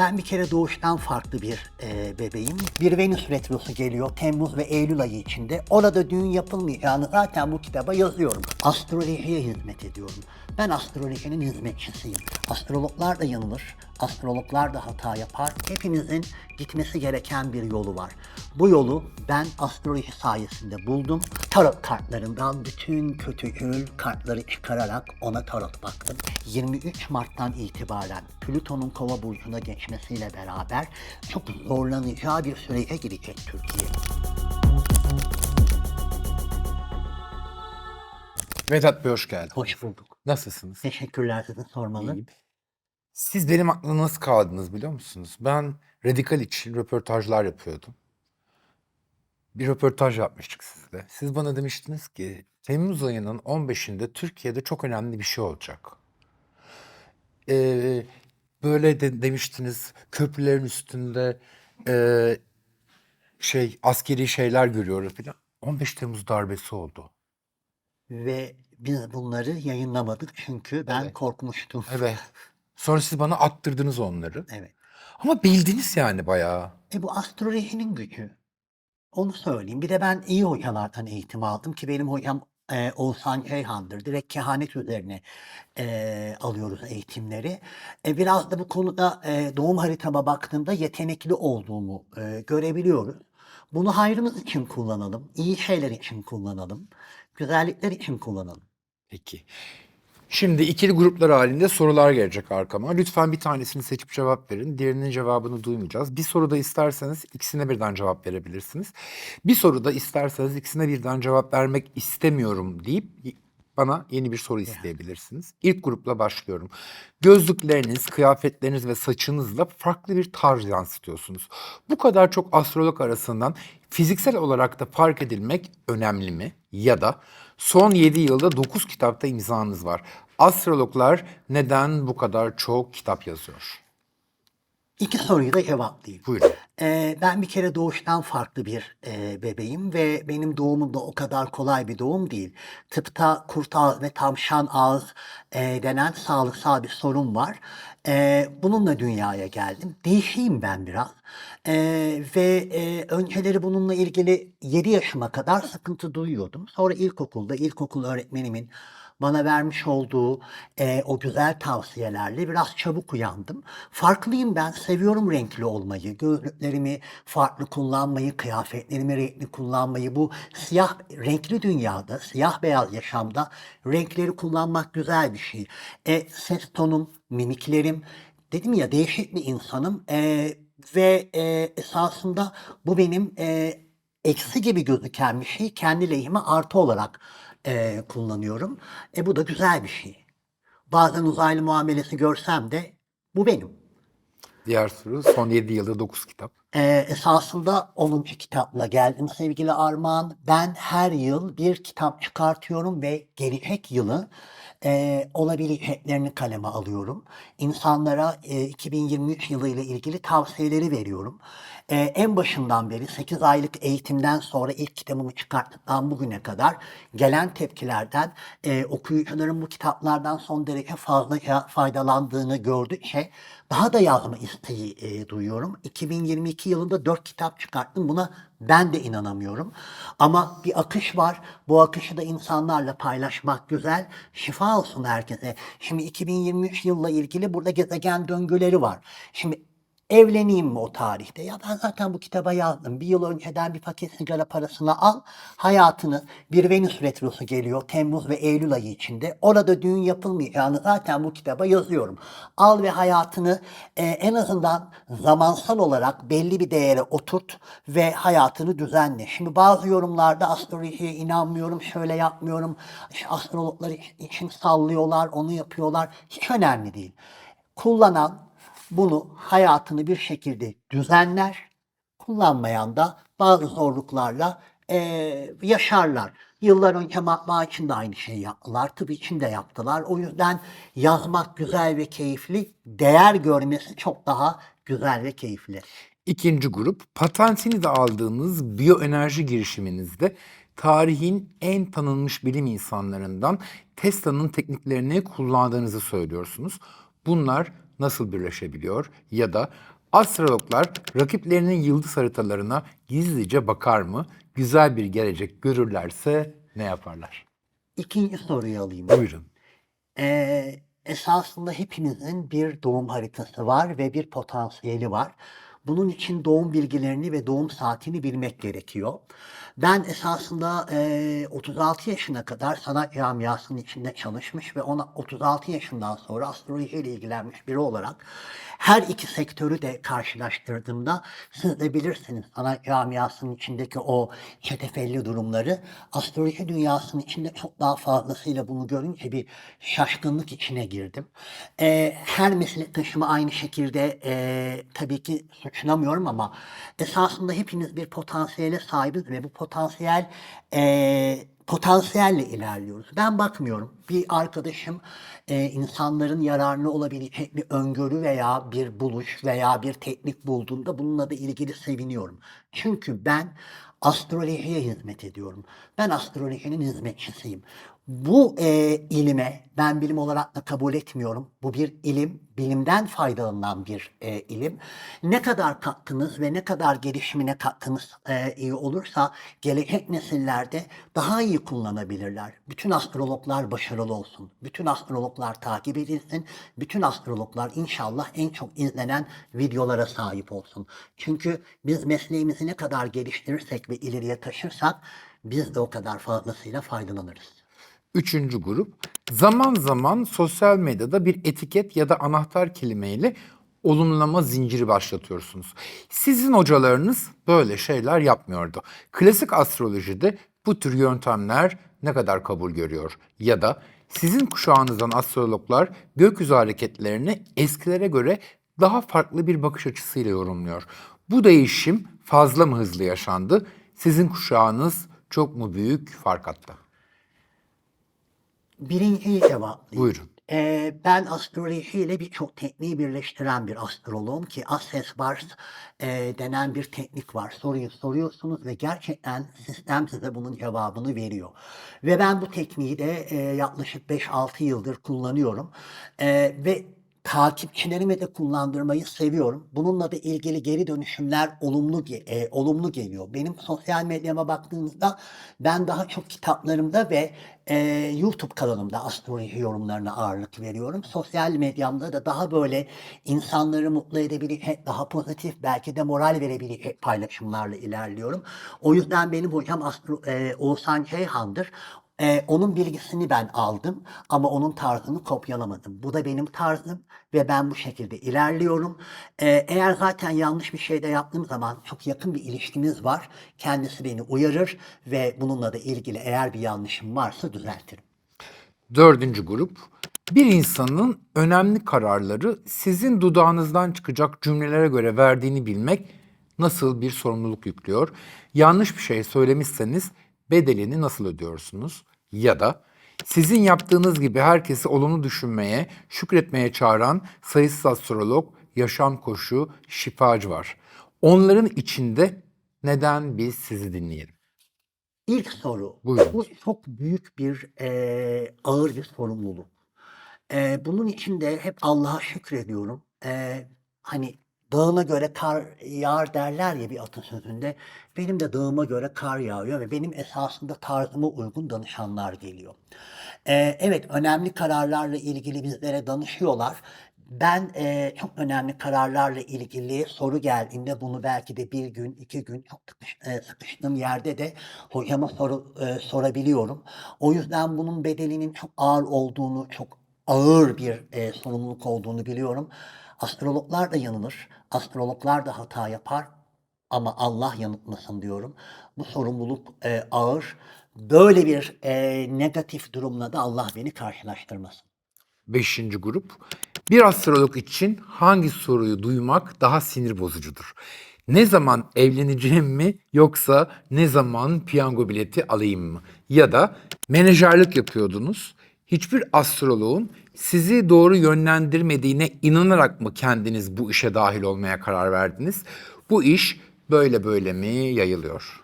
ben bir kere doğuştan farklı bir e, bebeğim. Bir Venüs retrosu geliyor Temmuz ve Eylül ayı içinde. Orada düğün yapılmayacağını zaten bu kitaba yazıyorum. Astrolojiye hizmet ediyorum. Ben astrolojinin hizmetçisiyim. Astrologlar da yanılır, astrologlar da hata yapar. Hepimizin gitmesi gereken bir yolu var. Bu yolu ben astroloji sayesinde buldum. Tarot kartlarından bütün kötücül kartları çıkararak ona tarot baktım. 23 Mart'tan itibaren Plüton'un kova burcuna geçmesiyle beraber çok zorlanacağı bir sürece girecek Türkiye. Vedat Bey hoş geldin. Hoş bulduk. Nasılsınız? Teşekkürler sizin sormalı. İyiyim. Siz benim aklıma nasıl kaldınız biliyor musunuz? Ben Radikal için röportajlar yapıyordum. Bir röportaj yapmıştık sizle. Siz bana demiştiniz ki Temmuz ayının 15'inde Türkiye'de çok önemli bir şey olacak. Ee, böyle de demiştiniz köprülerin üstünde e, şey askeri şeyler görüyoruz falan. 15 Temmuz darbesi oldu. Ve biz bunları yayınlamadık çünkü ben Evet. korkmuştum. Evet. Sonra siz bana attırdınız onları. Evet. Ama bildiniz yani bayağı. E bu astrolojinin gücü. Onu söyleyeyim. Bir de ben iyi hocalardan eğitim aldım ki benim hocam e, Oğuzhan Ceyhan'dır. Direkt kehanet üzerine e, alıyoruz eğitimleri. E, biraz da bu konuda e, doğum haritama baktığımda yetenekli olduğumu e, görebiliyoruz. Bunu hayrımız için kullanalım, iyi şeyler için kullanalım, güzellikler için kullanalım. Peki. Şimdi ikili gruplar halinde sorular gelecek arkama. Lütfen bir tanesini seçip cevap verin. Diğerinin cevabını duymayacağız. Bir soruda isterseniz ikisine birden cevap verebilirsiniz. Bir soruda isterseniz ikisine birden cevap vermek istemiyorum deyip bana yeni bir soru isteyebilirsiniz. İlk grupla başlıyorum. Gözlükleriniz, kıyafetleriniz ve saçınızla farklı bir tarz yansıtıyorsunuz. Bu kadar çok astrolog arasından fiziksel olarak da fark edilmek önemli mi? Ya da son 7 yılda 9 kitapta imzanız var. Astrologlar neden bu kadar çok kitap yazıyor? İki soruyu da cevaplayayım. Buyurun. Ee, ben bir kere doğuştan farklı bir e, bebeğim ve benim doğumum da o kadar kolay bir doğum değil. Tıpta kurt ağız ve tavşan ağız e, denen sağlıksal bir sorun var. E, bununla dünyaya geldim. Değişeyim ben biraz. E, ve e, önceleri bununla ilgili 7 yaşıma kadar sıkıntı duyuyordum. Sonra ilkokulda ilkokul öğretmenimin bana vermiş olduğu e, o güzel tavsiyelerle biraz çabuk uyandım. Farklıyım ben, seviyorum renkli olmayı, gözlüklerimi farklı kullanmayı, kıyafetlerimi renkli kullanmayı. Bu siyah renkli dünyada, siyah beyaz yaşamda renkleri kullanmak güzel bir şey. E, ses tonum, mimiklerim, dedim ya değişik bir insanım e, ve e, esasında bu benim e, eksi gibi gözüken bir şey kendi lehime artı olarak e, kullanıyorum. E bu da güzel bir şey. Bazen uzaylı muamelesi görsem de bu benim. Diğer soru son 7 yılda 9 kitap. E, esasında 10. kitapla geldim sevgili Armağan. Ben her yıl bir kitap çıkartıyorum ve gelecek yılı e, olabileceklerini kaleme alıyorum. İnsanlara e, 2023 yılı ile ilgili tavsiyeleri veriyorum. E, en başından beri 8 aylık eğitimden sonra ilk kitabımı çıkarttıktan bugüne kadar gelen tepkilerden e, okuyucuların bu kitaplardan son derece fazlaca faydalandığını gördükçe daha da yazma isteği e, duyuyorum. 2022 yılında 4 kitap çıkarttım. Buna ben de inanamıyorum. Ama bir akış var. Bu akışı da insanlarla paylaşmak güzel. Şifa olsun herkese. Şimdi 2023 yılla ilgili burada gezegen döngüleri var. Şimdi Evleneyim mi o tarihte? Ya ben zaten bu kitaba yazdım. Bir yıl önceden bir paket sigara parasını al. Hayatını bir Venüs retrosu geliyor Temmuz ve Eylül ayı içinde. Orada düğün yapılmayacağını zaten bu kitaba yazıyorum. Al ve hayatını e, en azından zamansal olarak belli bir değere oturt ve hayatını düzenle. Şimdi bazı yorumlarda astrolojiye inanmıyorum, şöyle yapmıyorum. Astrologlar için sallıyorlar, onu yapıyorlar. Hiç önemli değil. Kullanan bunu hayatını bir şekilde düzenler, kullanmayan da bazı zorluklarla eee, yaşarlar. Yıllar önce matbaa için de aynı şeyi yaptılar, tıp için de yaptılar. O yüzden yazmak güzel ve keyifli, değer görmesi çok daha güzel ve keyifli. İkinci grup patentini de aldığınız biyoenerji girişiminizde tarihin en tanınmış bilim insanlarından Tesla'nın tekniklerini kullandığınızı söylüyorsunuz. Bunlar nasıl birleşebiliyor? Ya da astrologlar rakiplerinin yıldız haritalarına gizlice bakar mı? Güzel bir gelecek görürlerse ne yaparlar? İkinci soruyu alayım. Buyurun. Ee, esasında hepimizin bir doğum haritası var ve bir potansiyeli var. Bunun için doğum bilgilerini ve doğum saatini bilmek gerekiyor. Ben esasında eee, 36 yaşına kadar sanat camiasının içinde çalışmış ve ona 36 yaşından sonra astrolojiyle ilgilenmiş biri olarak her iki sektörü de karşılaştırdığımda siz de bilirsiniz sanat camiasının içindeki o çetefelli durumları astroloji dünyasının içinde çok daha fazlasıyla bunu görünce bir şaşkınlık içine girdim. Eee, her meslektaşımı aynı şekilde eee, tabii ki suçlamıyorum ama esasında hepiniz bir potansiyele sahibiz ve bu potansiyel eee, potansiyelle ilerliyoruz. Ben bakmıyorum. Bir arkadaşım eee, insanların yararına olabilecek bir öngörü veya bir buluş veya bir teknik bulduğunda bununla da ilgili seviniyorum. Çünkü ben astrolojiye hizmet ediyorum. Ben astrolojinin hizmetçisiyim. Bu e, ilime ben bilim olarak da kabul etmiyorum. Bu bir ilim, bilimden faydalanan bir e, ilim. Ne kadar katkınız ve ne kadar gelişimine katkınız e, iyi olursa gelecek nesillerde daha iyi kullanabilirler. Bütün astrologlar başarılı olsun. Bütün astrologlar takip edilsin. Bütün astrologlar inşallah en çok izlenen videolara sahip olsun. Çünkü biz mesleğimizi ne kadar geliştirirsek ve ileriye taşırsak biz de o kadar fazlasıyla faydalanırız. Üçüncü grup zaman zaman sosyal medyada bir etiket ya da anahtar kelimeyle olumlama zinciri başlatıyorsunuz. Sizin hocalarınız böyle şeyler yapmıyordu. Klasik astrolojide bu tür yöntemler ne kadar kabul görüyor? Ya da sizin kuşağınızdan astrologlar gökyüzü hareketlerini eskilere göre daha farklı bir bakış açısıyla yorumluyor. Bu değişim fazla mı hızlı yaşandı? Sizin kuşağınız çok mu büyük fark attı? Birinciyi cevaplayayım. Buyurun. Ee, ben astroloji ile birçok tekniği birleştiren bir astroloğum ki Access Bars e, denen bir teknik var. Soruyu soruyorsunuz ve gerçekten sistem size bunun cevabını veriyor. Ve ben bu tekniği de e, yaklaşık 5-6 yıldır kullanıyorum. E, ve takipçilerime de kullandırmayı seviyorum. Bununla da ilgili geri dönüşümler olumlu e, olumlu geliyor. Benim sosyal medyama baktığınızda ben daha çok kitaplarımda ve e, YouTube kanalımda astroloji yorumlarına ağırlık veriyorum. Sosyal medyamda da daha böyle insanları mutlu edebilecek, daha pozitif belki de moral verebilecek paylaşımlarla ilerliyorum. O yüzden benim hocam Astro, e, Oğuzhan Ceyhan'dır. Ee, onun bilgisini ben aldım ama onun tarzını kopyalamadım. Bu da benim tarzım ve ben bu şekilde ilerliyorum. Ee, eğer zaten yanlış bir şey de yaptığım zaman çok yakın bir ilişkimiz var. Kendisi beni uyarır ve bununla da ilgili eğer bir yanlışım varsa düzeltirim. Dördüncü grup, bir insanın önemli kararları sizin dudağınızdan çıkacak cümlelere göre verdiğini bilmek nasıl bir sorumluluk yüklüyor? Yanlış bir şey söylemişseniz bedelini nasıl ödüyorsunuz? Ya da sizin yaptığınız gibi herkesi olumlu düşünmeye, şükretmeye çağıran sayısız astrolog, yaşam koşu, şifacı var. Onların içinde neden biz sizi dinleyelim? İlk soru. Buyurun. Bu çok büyük bir eee, ağır bir sorumluluk. Eee, bunun için de hep Allah'a şükrediyorum. Eee, hani dağına göre kar yağar derler ya bir atasözünde. Benim de dağıma göre kar yağıyor ve benim esasında tarzıma uygun danışanlar geliyor. Eee, evet önemli kararlarla ilgili bizlere danışıyorlar. Ben eee, çok önemli kararlarla ilgili soru geldiğinde bunu belki de bir gün, iki gün çok tıkış- eee, sıkıştığım yerde de hocama soru, eee, sorabiliyorum. O yüzden bunun bedelinin çok ağır olduğunu, çok ağır bir eee, sorumluluk olduğunu biliyorum. Astrologlar da yanılır, astrologlar da hata yapar ama Allah yanıltmasın diyorum. Bu sorumluluk eee, ağır. Böyle bir eee, negatif durumla da Allah beni karşılaştırmasın. Beşinci grup. Bir astrolog için hangi soruyu duymak daha sinir bozucudur? Ne zaman evleneceğim mi yoksa ne zaman piyango bileti alayım mı? Ya da menajerlik yapıyordunuz. Hiçbir astroloğun sizi doğru yönlendirmediğine inanarak mı kendiniz bu işe dahil olmaya karar verdiniz? Bu iş böyle böyle mi yayılıyor?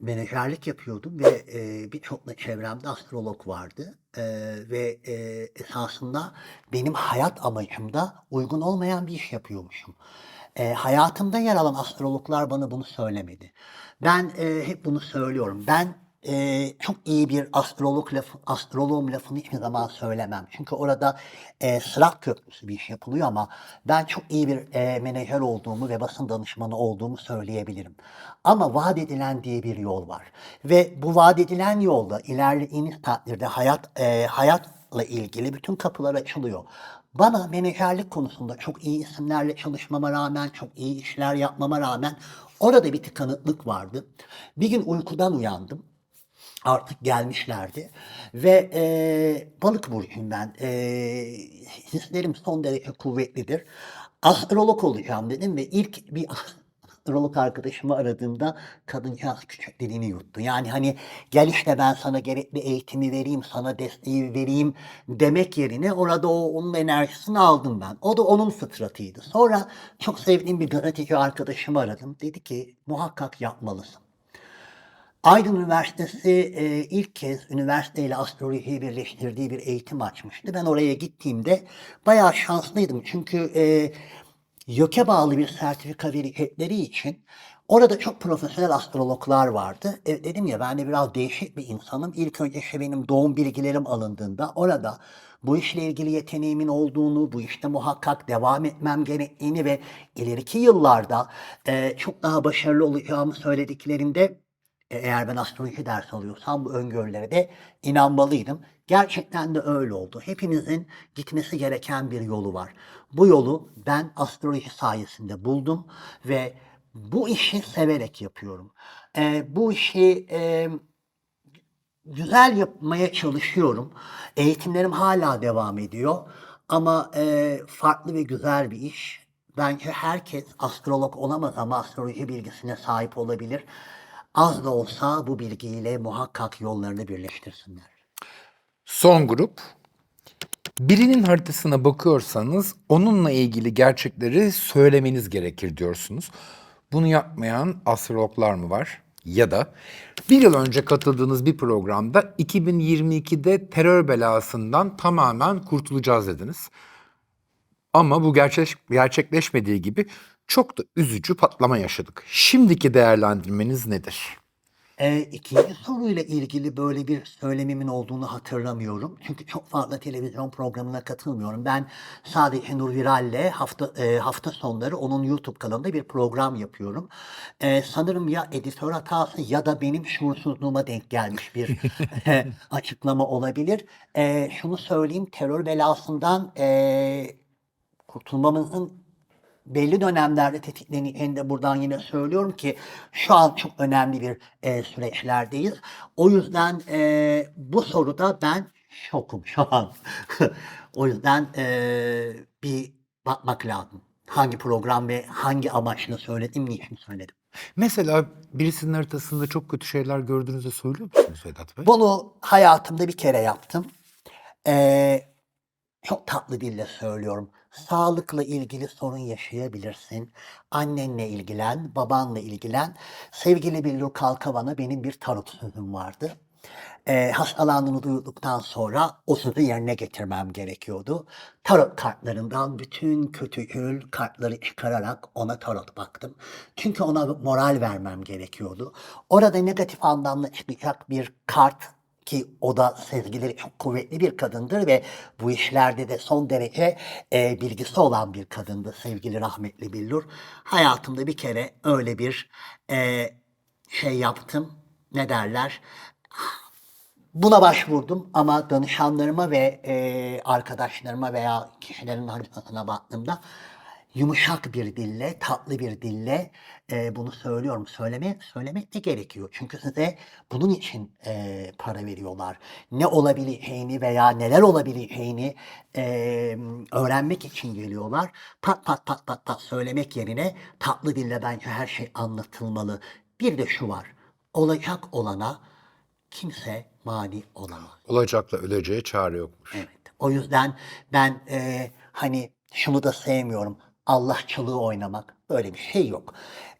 menajerlik yapıyordum ve e, birçok çevremde astrolog vardı. E, ve e, esasında benim hayat amacımda uygun olmayan bir iş yapıyormuşum. E, hayatımda yer alan astrologlar bana bunu söylemedi. Ben e, hep bunu söylüyorum. Ben e, çok iyi bir astrolog lafı, astroloğum lafını hiçbir zaman söylemem. Çünkü orada e, sırat köprüsü bir iş yapılıyor ama ben çok iyi bir e, menajer olduğumu ve basın danışmanı olduğumu söyleyebilirim. Ama vaat edilen diye bir yol var. Ve bu vaat edilen yolda ilerlediğiniz takdirde hayat e, hayatla ilgili bütün kapılar açılıyor. Bana menajerlik konusunda çok iyi isimlerle çalışmama rağmen, çok iyi işler yapmama rağmen orada bir tıkanıklık vardı. Bir gün uykudan uyandım artık gelmişlerdi. Ve e, balık burcuyum ben. E, hislerim son derece kuvvetlidir. Astrolog olacağım dedim ve ilk bir astrolog arkadaşımı aradığımda kadıncağız küçük dilini yuttu. Yani hani gel işte ben sana gerekli eğitimi vereyim, sana desteği vereyim demek yerine orada o onun enerjisini aldım ben. O da onun fıtratıydı. Sonra çok sevdiğim bir gazeteci arkadaşımı aradım. Dedi ki muhakkak yapmalısın. Aydın Üniversitesi e, ilk kez üniversiteyle astrolojiyi birleştirdiği bir eğitim açmıştı. Ben oraya gittiğimde bayağı şanslıydım. Çünkü e, YÖK'e bağlı bir sertifika verecekleri için orada çok profesyonel astrologlar vardı. E, dedim ya ben de biraz değişik bir insanım. İlk önce işte benim doğum bilgilerim alındığında orada bu işle ilgili yeteneğimin olduğunu, bu işte muhakkak devam etmem gerektiğini ve ileriki yıllarda e, çok daha başarılı olacağımı söylediklerinde eğer ben astroloji ders alıyorsam bu öngörülere de inanmalıydım. Gerçekten de öyle oldu. Hepimizin gitmesi gereken bir yolu var. Bu yolu ben astroloji sayesinde buldum ve bu işi severek yapıyorum. E, bu işi e, güzel yapmaya çalışıyorum. Eğitimlerim hala devam ediyor. Ama e, farklı ve güzel bir iş. Bence herkes astrolog olamaz ama astroloji bilgisine sahip olabilir. Az da olsa bu bilgiyle muhakkak yollarını birleştirsinler. Son grup. Birinin haritasına bakıyorsanız onunla ilgili gerçekleri söylemeniz gerekir diyorsunuz. Bunu yapmayan astrologlar mı var? Ya da bir yıl önce katıldığınız bir programda 2022'de terör belasından tamamen kurtulacağız dediniz. Ama bu gerçek, gerçekleşmediği gibi çok da üzücü patlama yaşadık. Şimdiki değerlendirmeniz nedir? E, ikinci soruyla ilgili böyle bir söylemimin olduğunu hatırlamıyorum. Çünkü çok fazla televizyon programına katılmıyorum. Ben sadece Nur Viral'le hafta e, hafta sonları onun YouTube kanalında bir program yapıyorum. E, sanırım ya editör hatası ya da benim şuursuzluğuma denk gelmiş bir e, açıklama olabilir. E, şunu söyleyeyim, terör belasından e, kurtulmamızın belli dönemlerde tetikleneceğini de buradan yine söylüyorum ki şu an çok önemli bir e, süreçlerdeyiz. O yüzden e, bu soruda ben şokum şu an. o yüzden e, bir bakmak lazım. Hangi program ve hangi amaçla söyledim, niçin söyledim. Mesela birisinin haritasında çok kötü şeyler gördüğünüzde söylüyor musunuz Vedat Bey? Bunu hayatımda bir kere yaptım. Ee, çok tatlı dille söylüyorum. Sağlıkla ilgili sorun yaşayabilirsin. Annenle ilgilen, babanla ilgilen. Sevgili Billur Kalkavan'a benim bir tarot sözüm vardı. Ee, hastalandığını duyduktan sonra o sözü yerine getirmem gerekiyordu. Tarot kartlarından bütün kötücül kartları çıkararak ona tarot baktım. Çünkü ona moral vermem gerekiyordu. Orada negatif anlamda çıkacak bir kart ki o da sezgileri çok kuvvetli bir kadındır ve bu işlerde de son derece e, bilgisi olan bir kadındı sevgili rahmetli Billur. Hayatımda bir kere öyle bir e, şey yaptım. Ne derler? Buna başvurdum ama danışanlarıma ve e, arkadaşlarıma veya kişilerin haritasına baktığımda yumuşak bir dille, tatlı bir dille e, bunu söylüyorum. Söyleme, söylemek de gerekiyor. Çünkü size bunun için e, para veriyorlar. Ne olabileceğini veya neler olabileceğini e, öğrenmek için geliyorlar. Pat pat pat pat pat söylemek yerine tatlı dille bence her şey anlatılmalı. Bir de şu var. Olacak olana kimse mani olamaz. Olacakla öleceğe çare yokmuş. Evet. O yüzden ben e, hani şunu da sevmiyorum. Allahçılığı oynamak. Böyle bir şey yok.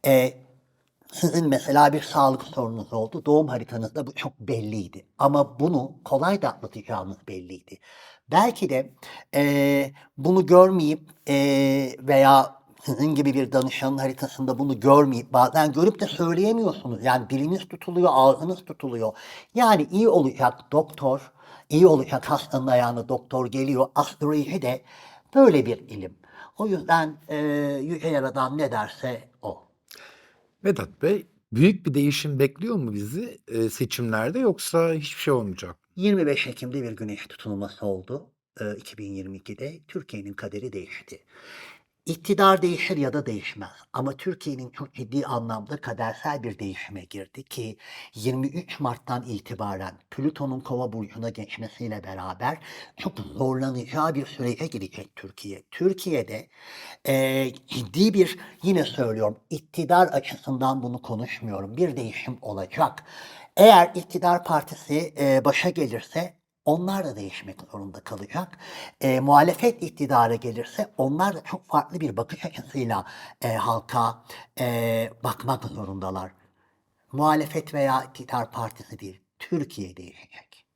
E, sizin mesela bir sağlık sorunuz oldu. Doğum haritanızda bu çok belliydi. Ama bunu kolay da atlatacağınız belliydi. Belki de eee, bunu görmeyip eee, veya sizin gibi bir danışanın haritasında bunu görmeyip bazen görüp de söyleyemiyorsunuz. Yani diliniz tutuluyor, ağzınız tutuluyor. Yani iyi olacak doktor, iyi olacak hastanın ayağına doktor geliyor. Astroloji de böyle bir ilim. O yüzden eee Yüce Yaradan ne derse o. Vedat Bey, büyük bir değişim bekliyor mu bizi e, seçimlerde yoksa hiçbir şey olmayacak mı? 25 Ekim'de bir güneş tutulması oldu. Ee, 2022'de Türkiye'nin kaderi değişti. İktidar değişir ya da değişmez. Ama Türkiye'nin çok ciddi anlamda kadersel bir değişime girdi ki 23 Mart'tan itibaren Plüton'un kova burcuna geçmesiyle beraber çok zorlanacağı bir sürece girecek Türkiye. Türkiye'de eee, ciddi bir yine söylüyorum iktidar açısından bunu konuşmuyorum. Bir değişim olacak. Eğer iktidar partisi eee, başa gelirse onlar da değişmek zorunda kalacak. Eee, muhalefet iktidara gelirse onlar da çok farklı bir bakış açısıyla eee, halka eee, bakmak zorundalar. Muhalefet veya iktidar partisi değil, Türkiye değişecek.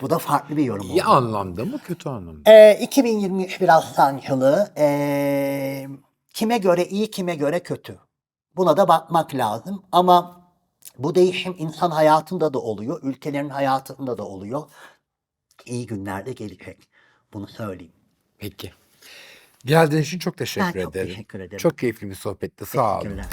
Bu da farklı bir yorum İyi oldu. anlamda mı kötü anlamda? Ee, 2023 biraz sancılı. Ee, kime göre iyi, kime göre kötü. Buna da bakmak lazım. Ama bu değişim insan hayatında da oluyor, ülkelerin hayatında da oluyor. İyi günlerde gelecek. Bunu söyleyeyim. Peki. Geldiğin için çok teşekkür Ben çok ederim. teşekkür ederim. Çok keyifli bir sohbetti. Sağ olun. Teşekkürler.